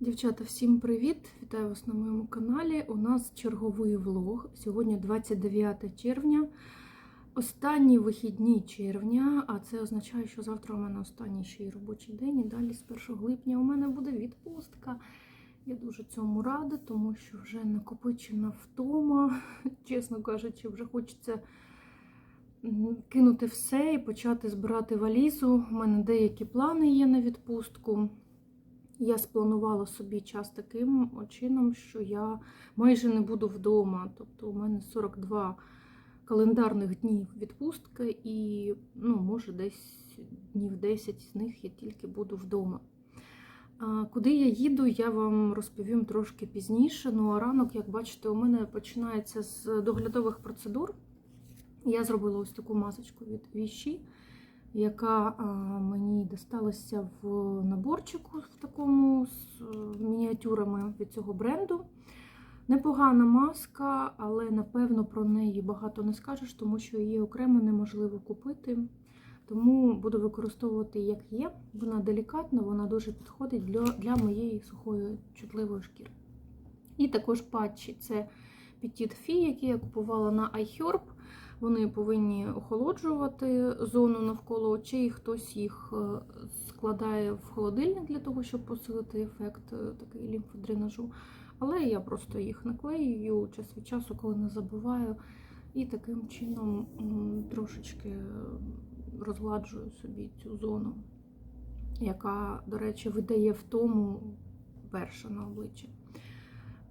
Дівчата, всім привіт! Вітаю вас на моєму каналі. У нас черговий влог. Сьогодні 29 червня, останні вихідні червня, а це означає, що завтра у мене останній ще й робочий день, і далі з 1 липня у мене буде відпустка. Я дуже цьому рада, тому що вже накопичена втома, чесно кажучи, вже хочеться кинути все і почати збирати валізу. У мене деякі плани є на відпустку. Я спланувала собі час таким чином, що я майже не буду вдома. Тобто у мене 42 календарних днів відпустки, і ну, може десь днів 10 з них я тільки буду вдома. А Куди я їду, я вам розповім трошки пізніше. Ну а ранок, як бачите, у мене починається з доглядових процедур. Я зробила ось таку масочку від Віші яка мені досталася в наборчику в такому з е, мініатюрами від цього бренду. Непогана маска, але напевно про неї багато не скажеш, тому що її окремо неможливо купити. Тому буду використовувати як є. Вона делікатна, вона дуже підходить для, для моєї сухої чутливої шкіри. І також патчі це Petit Fee, які я купувала на iHerb. Вони повинні охолоджувати зону навколо очей. Хтось їх е, складає в холодильник для того, щоб посилити ефект е, такий лімфодренажу. Але я просто їх наклеюю час від часу, коли не забуваю, і таким чином трошечки розгладжую собі цю зону, яка, до речі, видає втому перша на обличчі.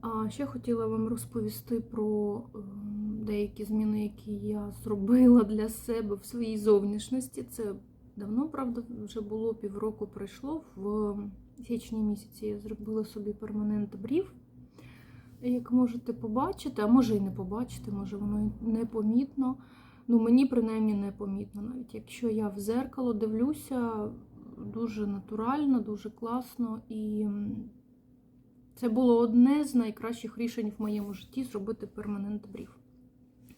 А ще хотіла вам розповісти про ем, деякі зміни, які я зробила для себе в своїй зовнішності. Це давно, правда, вже було півроку пройшло. В січні місяці я зробила собі перманент брів. Як можете побачити, а може і не побачити, може воно непомітно. Ну, мені принаймні непомітно. Навіть якщо я в зеркало дивлюся, дуже натурально, дуже класно і. це було одне з найкращих рішень в моєму житті зробити перманент брів.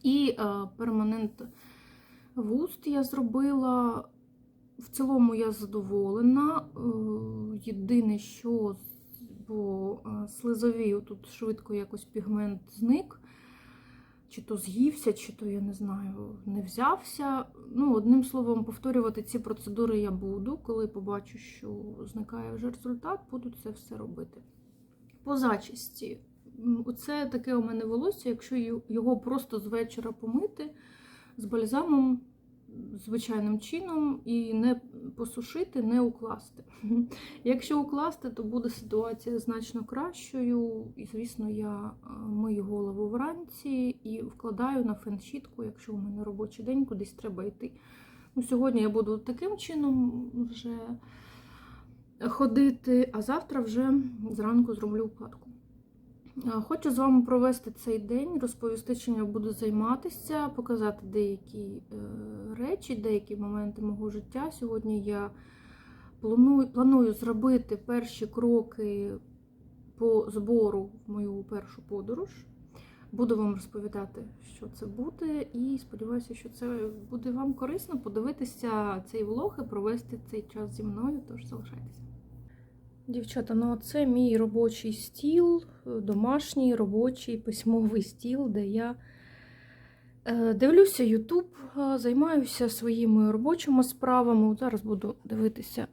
І е, перманент вуст я зробила. В цілому я задоволена. Е, єдине, що по е, слизовій тут швидко якось пігмент зник. Чи то з'ївся, чи то, я не знаю, не взявся. Ну, одним словом, повторювати ці процедури я буду. Коли побачу, що зникає вже результат, буду це все робити. По зачісті. Оце таке у мене волосся, якщо його просто з вечора помити з бальзамом звичайним чином і не посушити, не укласти. Якщо укласти, то буде ситуація значно кращою. І, звісно, я е, мию голову вранці і вкладаю на фен-щітку, якщо у мене робочий день, кудись треба йти. Ну, сьогодні я буду таким чином вже ходити, а завтра вже зранку зроблю укладку. Е, Хочу з вами провести цей день, розповісти, чим я буду займатися, показати деякі е, речі, деякі моменти мого життя. Сьогодні я планую, планую зробити перші кроки по збору в мою першу подорож. Буду вам розповідати, що це буде, і сподіваюся, що це буде вам корисно подивитися цей влог і провести цей час зі мною. Тож залишайтеся. Дівчата, ну це мій робочий стіл, е, домашній робочий письмовий стіл, де я е, дивлюся YouTube, займаюся своїми робочими справами. Зараз буду дивитися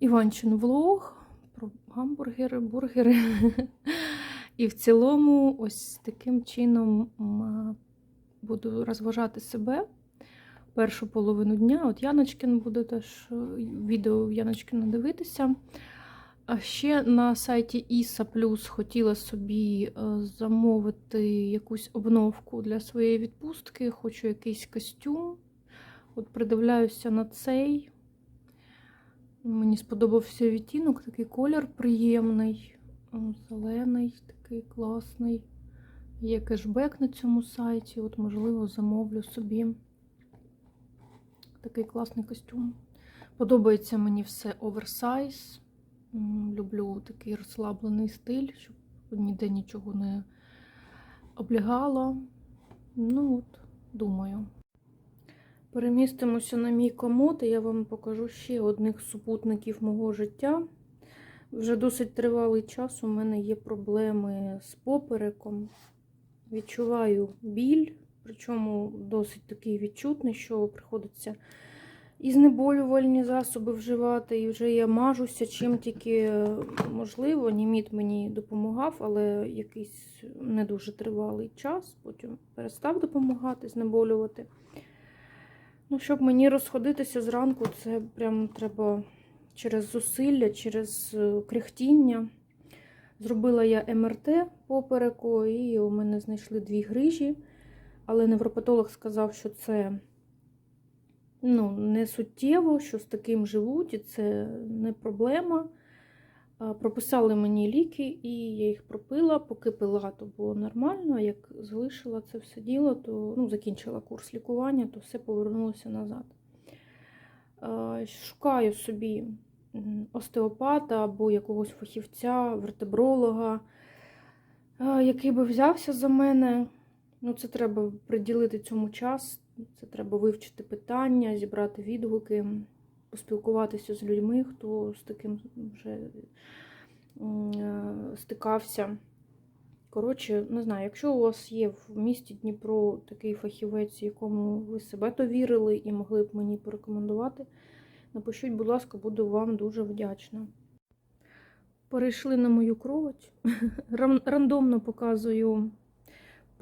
Іванчин влог про гамбургери, бургери. І в цілому, ось таким чином буду розважати себе першу половину дня. От Яночкин буде теж е, відео Яночкина дивитися. А ще на сайті Іса Плюс хотіла собі е, замовити якусь обновку для своєї відпустки. Хочу якийсь костюм. От придивляюся на цей. Мені сподобався відтінок, такий колір приємний, зелений, такий класний. Є кешбек на цьому сайті. От, можливо, замовлю собі такий класний костюм. Подобається мені все оверсайз. Люблю такий розслаблений стиль, щоб ніде нічого не облягало. Ну от, думаю. Перемістимося на мій комод, і я вам покажу ще одних супутників мого життя. Вже досить тривалий час у мене є проблеми з попереком. Відчуваю біль, причому досить такий відчутний, що приходиться і знеболювальні засоби вживати, і вже я мажуся чим тільки можливо. Німіт мені допомагав, але якийсь не дуже тривалий час. Потім перестав допомагати, знеболювати. Ну, щоб мені розходитися зранку, це прям треба через зусилля, через е, кряхтіння. Зробила я МРТ попереку, і у мене знайшли дві грижі. Але невропатолог сказав, що це ну, не суттєво, що з таким живуть, і це не проблема. Прописали мені ліки, і я їх пропила, поки пила, то було нормально. Як залишила це все діло, то ну, закінчила курс лікування, то все повернулося назад. Шукаю собі остеопата або якогось фахівця, вертебролога, який би взявся за мене. Ну, це треба приділити цьому час, це треба вивчити питання, зібрати відгуки, поспілкуватися з людьми, хто з таким вже е, стикався. Коротше, не знаю, якщо у вас є в місті Дніпро такий фахівець, якому ви себе довірили і могли б мені порекомендувати, напишіть, будь ласка, буду вам дуже вдячна. Перейшли на мою кровать. Рандомно показую.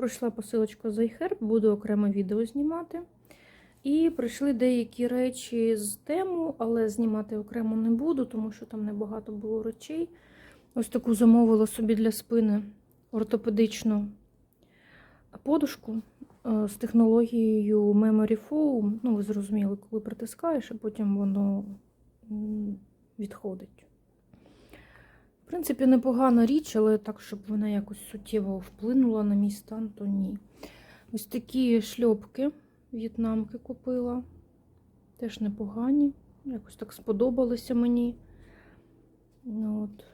Пройшла посилочка з iHerb, буду окремо відео знімати. І прийшли деякі речі з тему, але знімати окремо не буду, тому що там небагато було речей. Ось таку замовила собі для спини ортопедичну подушку е, з технологією Memory Foam. Ну, ви зрозуміли, коли притискаєш, а потім воно відходить. В принципі, непогана річ, але так, щоб вона якось суттєво вплинула на мій стан, то ні. Ось такі шльопки в'єтнамки купила. Теж непогані. Якось так сподобалися мені. Ну, От.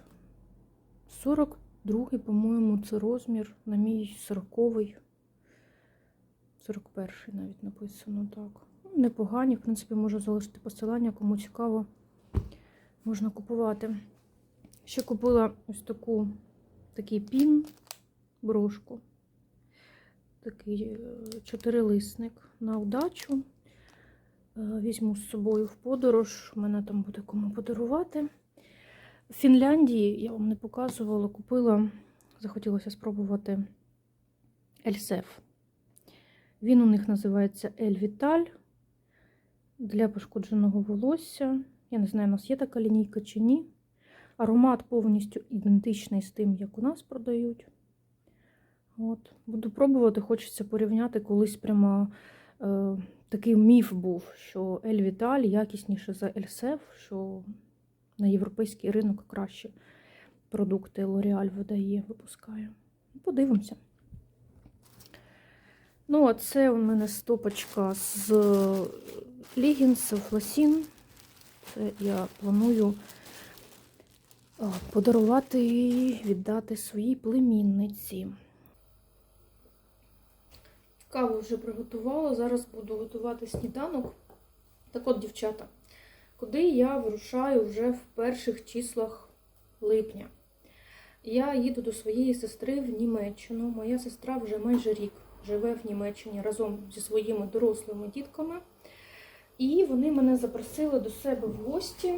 42-й, по-моєму, це розмір на мій 40-й. 41-й навіть написано так. Ну, Непогані, в принципі, можу залишити посилання, кому цікаво, можна купувати. Ще купила ось таку, такий пін, брошку. Такий е, чотирилисник на удачу. Е, Візьму з собою в подорож. Мене там буде кому подарувати. В Фінляндії я вам не показувала, купила, захотілося спробувати Ельсеф. Він у них називається Ель Віталь для пошкодженого волосся. Я не знаю, у нас є така лінійка чи ні. Аромат повністю ідентичний з тим, як у нас продають. От. Буду пробувати, хочеться порівняти. Колись прямо е, такий міф був, що Ель Віталь якісніше за Ельсеф, що на європейський ринок краще продукти L'Oreal видає, випускає. Подивимося. Ну, а це у мене стопочка з лігінсів Фласін. Це я планую подарувати і віддати своїй племінниці. Каву вже приготувала, зараз буду готувати сніданок. Так от, дівчата, куди я вирушаю вже в перших числах липня. Я їду до своєї сестри в Німеччину. Моя сестра вже майже рік живе в Німеччині разом зі своїми дорослими дітками. І вони мене запросили до себе в гості.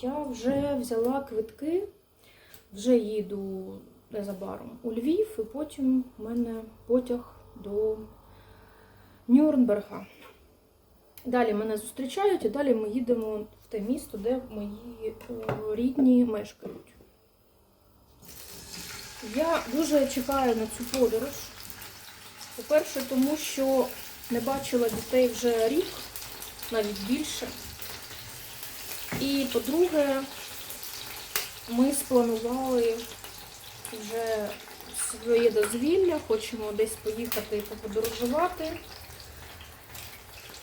Я вже взяла квитки, вже їду незабаром у Львів, і потім в мене потяг до Нюрнберга. Далі мене зустрічають, і далі ми їдемо в те місто, де мої е, рідні мешкають. Я дуже чекаю на цю подорож. По-перше, тому що не бачила дітей вже рік, навіть більше. І по-друге, ми спланували вже своє дозвілля, хочемо десь поїхати і поподорожувати.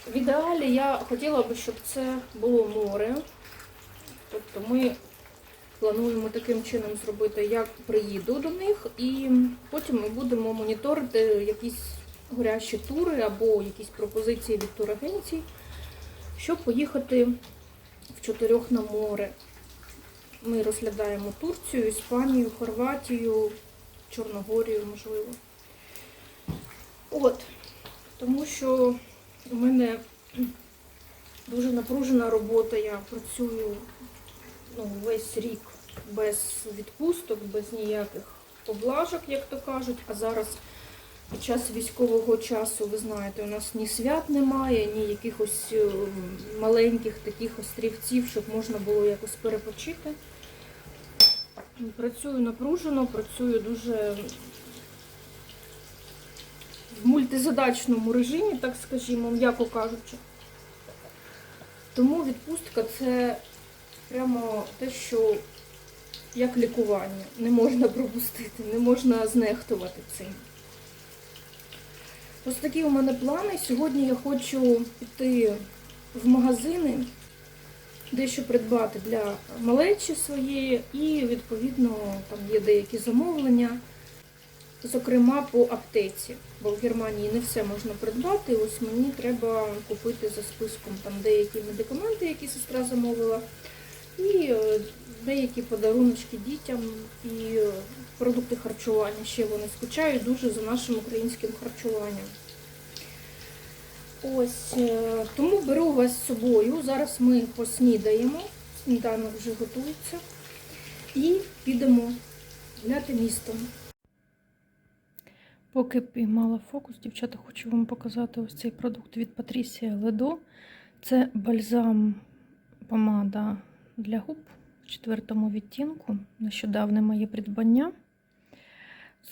В ідеалі я хотіла би, щоб це було море. Тобто ми плануємо таким чином зробити, як приїду до них, і потім ми будемо моніторити якісь горящі тури або якісь пропозиції від турагенцій, щоб поїхати в чотирьох на море. ми розглядаємо Турцію, Іспанію, Хорватію, Чорногорію, можливо. От, тому що у мене дуже напружена робота. Я працюю ну, весь рік без відпусток, без ніяких поблажок, як то кажуть. А зараз під час військового часу, ви знаєте, у нас ні свят немає, ні якихось е, маленьких таких острівців, щоб можна було якось перепочити. Працюю напружено, працюю дуже в мультизадачному режимі, так скажімо, м'яко кажучи. Тому відпустка це прямо те, що як лікування. Не можна пропустити, не можна знехтувати цим. Ось такі у мене плани. Сьогодні я хочу піти в магазини, дещо придбати для малечі своєї, і, відповідно, там є деякі замовлення, зокрема по аптеці. Бо в Германії не все можна придбати. Ось мені треба купити за списком там деякі медикаменти, які сестра замовила, і е, деякі подаруночки дітям і е, продукти харчування. Ще вони скучають дуже за нашим українським харчуванням. Ось е, тому беру вас з собою. Зараз ми поснідаємо. Сніданок вже готується. І підемо гуляти містом. Поки піймала фокус, дівчата, хочу вам показати ось цей продукт від Patricia Ledo. Це бальзам помада для губ в четвертому відтінку. Нещодавне моє придбання.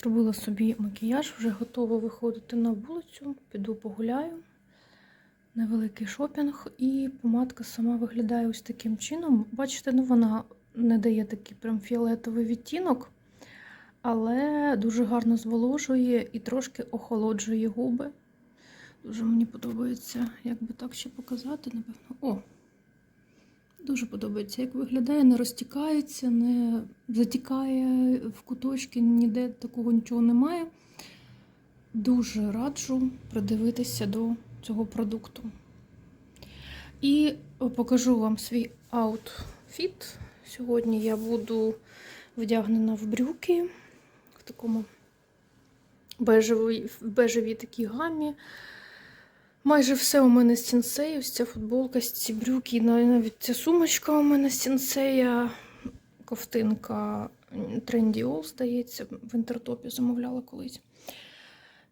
Зробила собі макіяж, вже готова виходити на вулицю, піду погуляю. Невеликий шопінг, і помадка сама виглядає ось таким чином. Бачите, ну вона не дає такий прям фіолетовий відтінок, але дуже гарно зволожує і трошки охолоджує губи. Дуже мені подобається, як би так ще показати, напевно. О! Дуже подобається, як виглядає, не розтікається, не затікає в куточки, ніде такого нічого немає. Дуже раджу придивитися до цього продукту. І покажу вам свій аутфіт. Сьогодні я буду вдягнена в брюки в такому бежевій, бежевій такій гамі. Майже все у мене з сінсею, ось ця футболка, ці брюки, навіть ця сумочка у мене з сінсея, ковтинка All, здається, в інтертопі замовляла колись.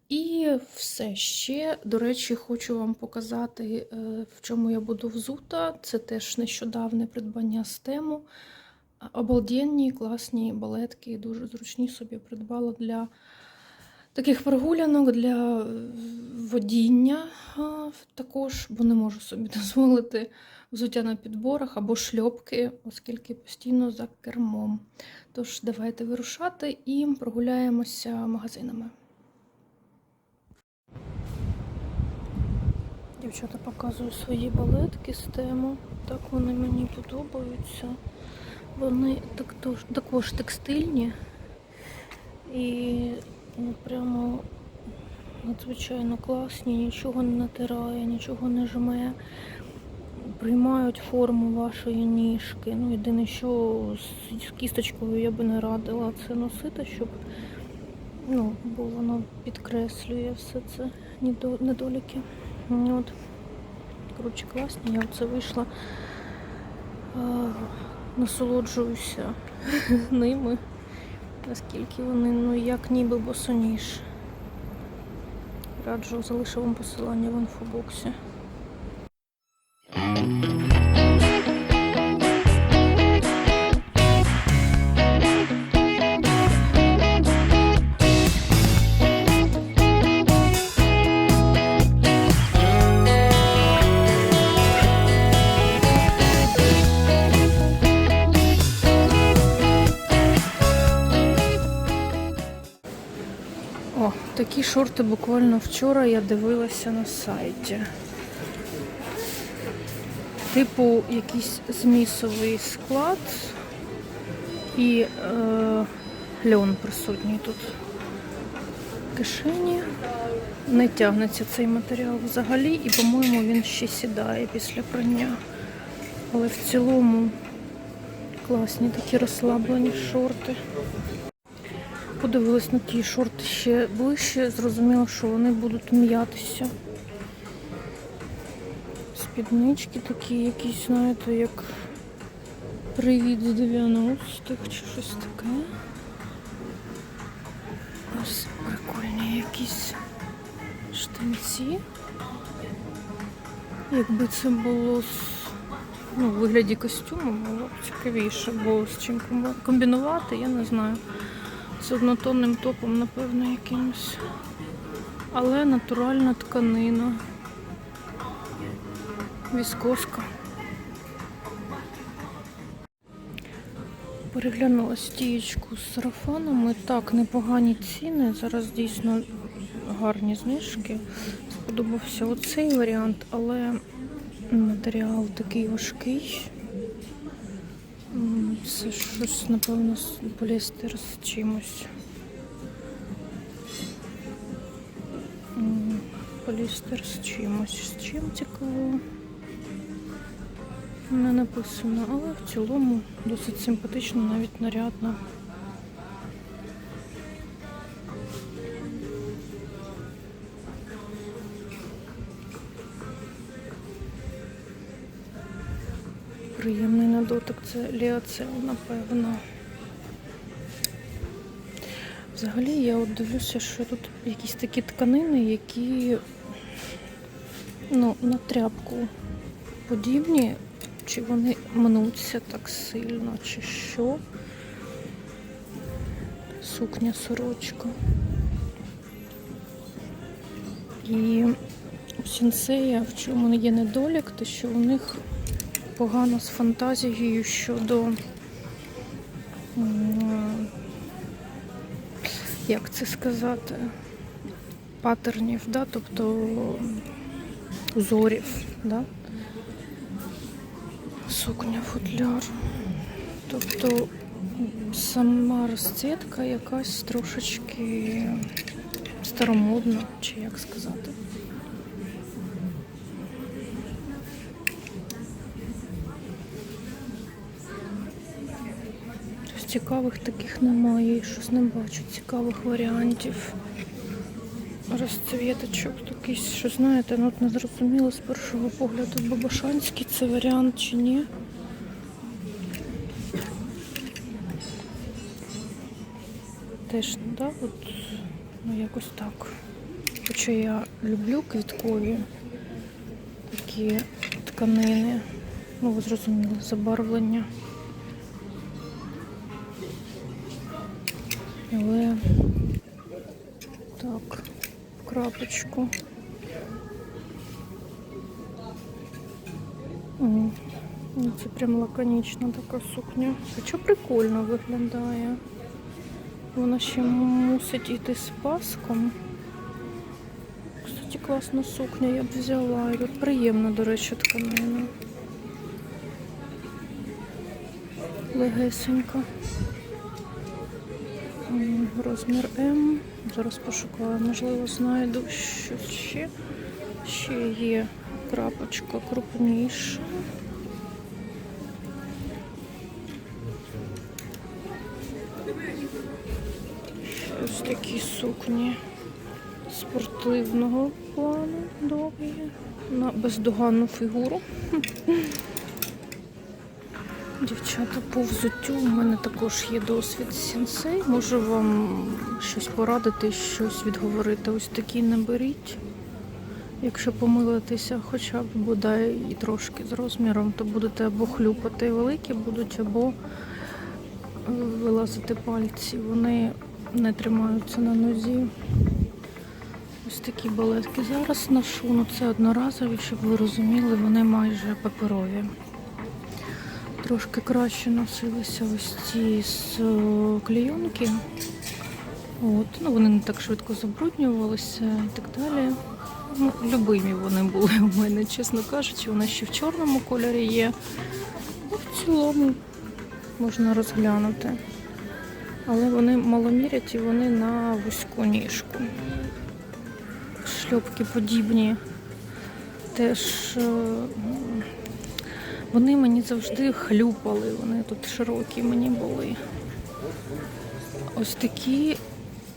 І все ще, до речі, хочу вам показати, е, в чому я буду взута. Це теж нещодавне придбання з тему. Обалденні, класні балетки, дуже зручні собі придбала для таких прогулянок, для водіння також, бо не можу собі дозволити взуття на підборах або шльопки, оскільки постійно за кермом. Тож, давайте вирушати і прогуляємося магазинами. Дівчата показую свої балетки з тему. Так вони мені подобаються. Вони також текстильні і ну, прямо надзвичайно класні, нічого не натирає, нічого не жме. Приймають форму вашої ніжки. Ну, єдине, що з кісточкою я би не радила це носити, щоб ну, бо воно підкреслює все це недоліки. От. Коротше, класні, я оце вийшла, насолоджуюся ними, наскільки вони, ну, як ніби босоніж. Раджу, залишу вам посилання в інфобоксі. Такі шорти буквально вчора я дивилася на сайті. Типу якийсь змісовий склад і е, льон присутній тут кишені. Не тягнеться цей матеріал взагалі, і, по-моєму, він ще сідає після прання. Але в цілому Класні такі розслаблені шорти. Подивилась на ті шорти ще ближче, зрозуміла, що вони будуть м'ятися. Спіднички такі якісь, знаєте, як привіт з 90-х чи щось таке. Ось прикольні якісь штанці. Якби це було з ну, в вигляді костюму, було б цікавіше, бо з чим комбінувати, я не знаю. З однотонним топом, напевно, якимось. Але натуральна тканина. Віскоска. Переглянула стієчку з сарафанами. Так, непогані ціни. Зараз дійсно гарні знижки. Сподобався оцей варіант, але матеріал такий важкий. Це щось, напевно, поліестер з чимось. Полістер з чимось. З чим цікаво? Не написано, але в цілому досить симпатично, навіть нарядно. Приємний на дотик це ліоцел, напевно. Взагалі я от дивлюся, що тут якісь такі тканини, які ну, на тряпку подібні, чи вони мнуться так сильно, чи що. Сукня сорочка. І у сінсея, в чому є недолік, те, що у них погано з фантазією щодо як це сказати, паттернів, да? тобто узорів, да? сукня футляр. Тобто сама розцвітка якась трошечки старомодна, чи як сказати. Цікавих таких немає, щось не бачу цікавих варіантів. Розцвіточок якийсь, що знаєте, ну от не зрозуміло з першого погляду, Бабашанський це варіант чи ні. Теж, да, от, ну якось так. Хоча я люблю квіткові такі тканини. Ну, ви зрозуміли, забарвлення. Але так, крапочку. О, ну, це прям лаконічна така сукня. Хоча прикольно виглядає. Вона ще мусить йти з паском. Кстати, класна сукня, я б взяла. І приємна, до речі, тканина. Легесенька. Розмір М. Зараз пошукаю, можливо, знайду що ще. Ще є крапочка крупніша. Ось такі сукні спортивного плану довгі. На бездоганну фігуру. Дівчата, по взуттю у мене також є досвід сенсей. Можу вам щось порадити, щось відговорити. Ось такі не беріть. Якщо помилитися хоча б бодай і трошки з розміром, то будете або хлюпати великі будуть, або е, вилазити пальці. Вони не тримаються на нозі. Ось такі балетки зараз ношу. Ну це одноразові, щоб ви розуміли, вони майже паперові. Трошки краще носилися ось ці з е, клейонки. От. Ну, вони не так швидко забруднювалися і так далі. Ну, любимі вони були у мене, чесно кажучи, вона ще в чорному кольорі є. Ну, в цілому можна розглянути. Але вони маломірять і вони на вузьку ніжку. Шльопки подібні. Теж е, Вони мені завжди хлюпали, вони тут широкі мені були. Ось такі,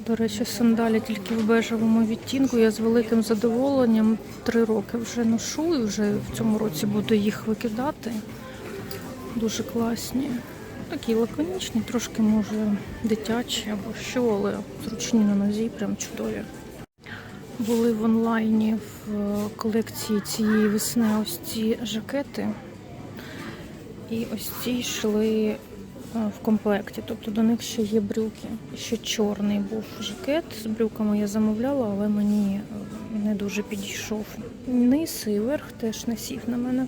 до речі, сандалі тільки в бежевому відтінку. Я з великим задоволенням три роки вже ношу і вже в цьому році буду їх викидати. Дуже класні. Такі лаконічні, трошки може дитячі або що, але зручні на нозі, прям чудові. Були в онлайні в е, колекції цієї весни ось ці жакети. І ось ці йшли е, в комплекті. Тобто до них ще є брюки. Ще чорний був жакет з брюками я замовляла, але мені е, не дуже підійшов. Низ і верх теж не сів на мене.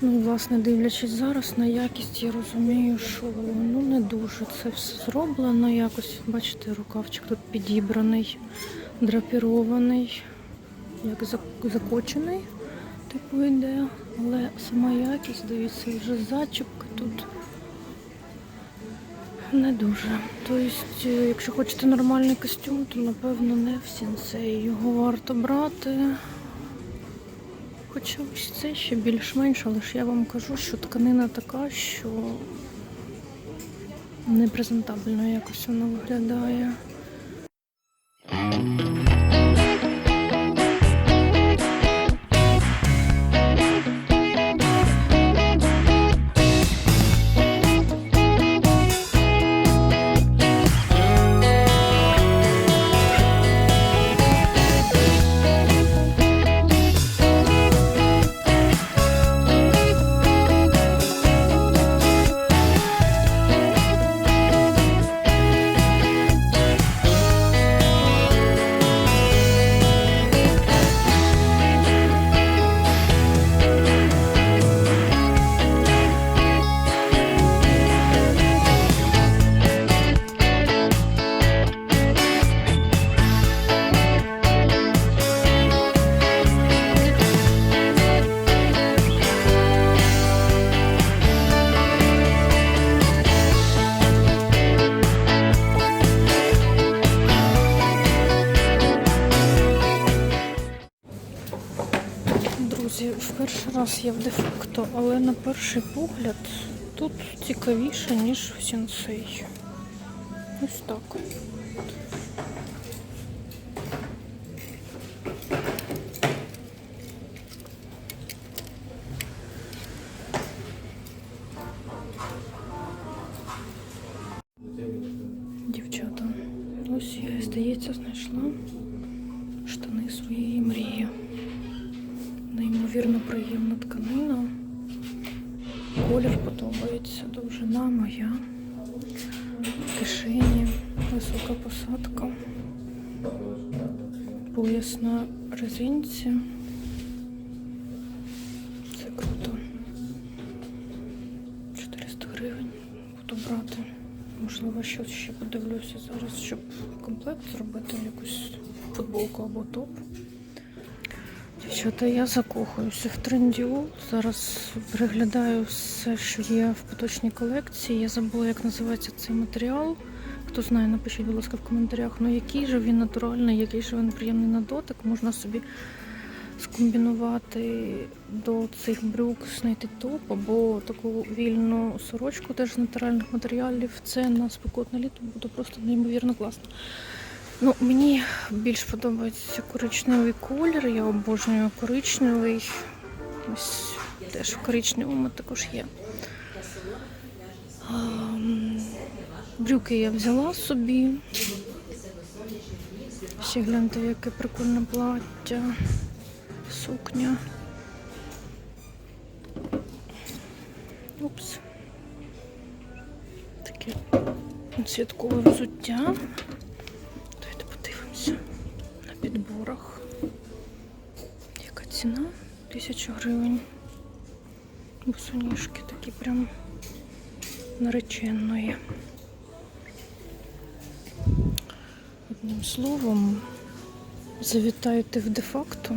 Ну, власне, дивлячись зараз на якість, я розумію, що ну не дуже це все зроблено. Якось, бачите, рукавчик тут підібраний, драпірований, як закочений, типу йде. Але сама якість, дивіться, вже зачіпки тут не дуже. Тобто, якщо хочете нормальний костюм, то напевно не в сенсей. Його варто брати. Хоча ось це ще більш-менш, але ж я вам кажу, що тканина така, що непрезентабельно якось вона виглядає. Перший погляд тут цікавіше, ніж в сенсей. Ось так. Щось ще подивлюся зараз, щоб комплект зробити, якусь футболку або топ. Дівчата, я закохуюся в трендіол. Зараз переглядаю все, що є в поточній колекції. Я забула, як називається цей матеріал. Хто знає, напишіть, будь ласка, в коментарях. Ну який же він натуральний, який же він приємний на дотик. Можна собі скомбінувати до цих брюк, знайти топ або таку вільну сорочку теж з натуральних матеріалів. Це на спекотне літо буде просто неймовірно класно. Ну, мені більш подобається коричневий колір. Я обожнюю коричневий. Ось теж в коричневому також є. Брюки я взяла собі. Ще гляньте, яке прикольне плаття, сукня. Упс. Таке святкове взуття. Давайте подивимося на підборах. Яка ціна? Тисяча гривень. Босоніжки такі прям нареченої. Одним словом, завітайте в де-факто.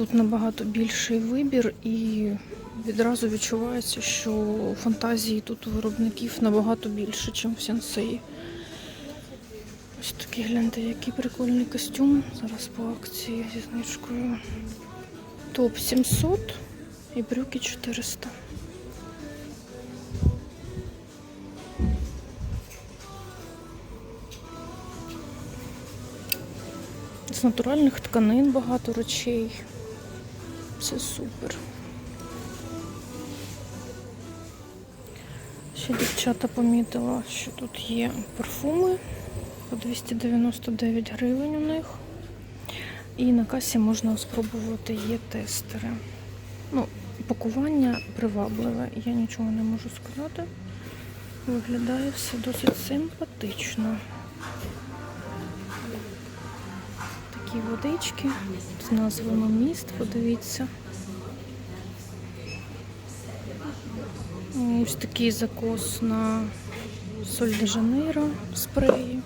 Тут набагато більший вибір і відразу відчувається, що фантазії тут у виробників набагато більше, ніж в сенсеї. Ось такий гляньте, який прикольний костюм. Зараз по акції зі знижкою. Топ 700 і брюки 400. З натуральних тканин багато речей. Це супер. Ще дівчата помітила, що тут є парфуми по 299 гривень у них. І на касі можна спробувати є тестери. Ну, пакування привабливе, я нічого не можу сказати. Виглядає все досить симпатично. Такі водички з назвами міст, подивіться. Ось такий закос на Соль де Жанейро спреї.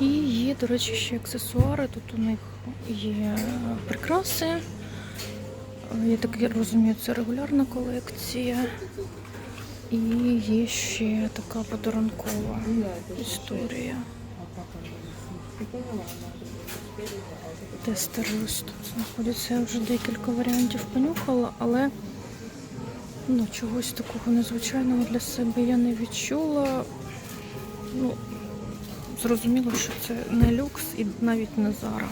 І є, до речі, ще аксесуари. Тут у них є прикраси. Я так розумію, це регулярна колекція. І є ще така подарункова історія. Тестери ось тут знаходяться. Я вже декілька варіантів понюхала, але ну, чогось такого незвичайного для себе я не відчула. Ну, зрозуміло, що це не люкс і навіть не Зара.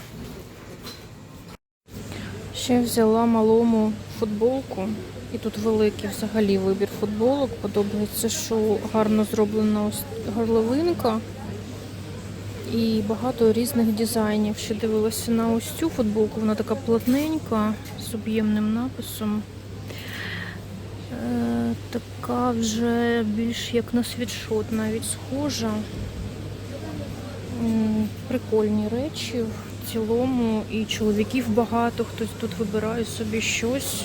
Ще взяла малому футболку. І тут великий взагалі вибір футболок. Подобається, що гарно зроблена ось горловинка. І багато різних дизайнів. Ще дивилася на ось цю футболку, вона така плотненька, з об'ємним написом. Е, така вже більш як на світшот навіть схожа. Прикольні речі в цілому. І чоловіків багато, хтось тут вибирає собі щось.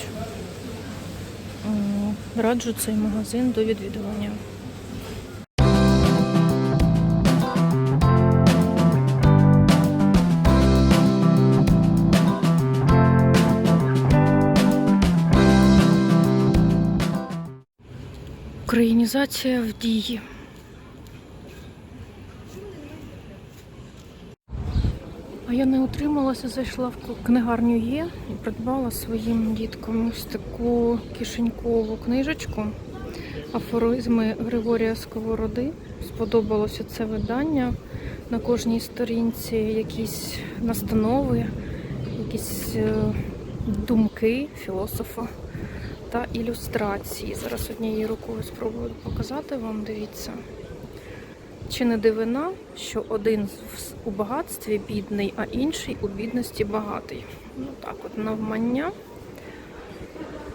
Раджу цей магазин до відвідування. Українізація в дії. А я не утрималася, зайшла в книгарню Є і придбала своїм діткам ось таку кишенькову книжечку. Афоризми Григорія Сковороди. Сподобалося це видання. На кожній сторінці якісь настанови, якісь е, думки філософа та ілюстрації. Зараз однією рукою спробую показати вам, дивіться. Чи не дивина, що один у багатстві бідний, а інший у бідності багатий? Ну так от навмання.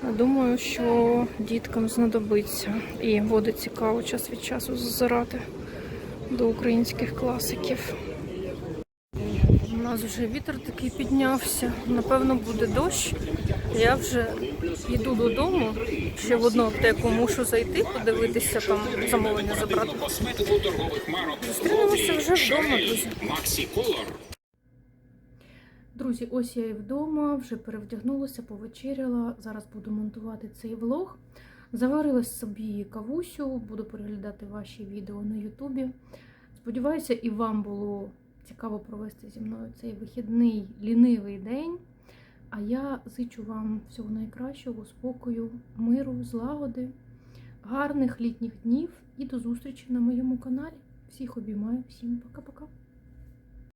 Думаю, що діткам знадобиться і буде цікаво час від часу зазирати до українських класиків. У нас вже вітер такий піднявся. Напевно, буде дощ. Я вже йду додому. Ще в одну аптеку мушу зайти, подивитися там замовлення забрати. Зустрінемося вже вдома, друзі. Друзі, ось я і вдома, вже перевдягнулася, повечеряла. Зараз буду монтувати цей влог. Заварила собі кавусю, буду переглядати ваші відео на Ютубі. Сподіваюся, і вам було цікаво провести зі мною цей вихідний лінивий день. А я зичу вам всього найкращого, спокою, миру, злагоди, гарних літніх днів і до зустрічі на моєму каналі. Всіх обіймаю, всім пока-пока.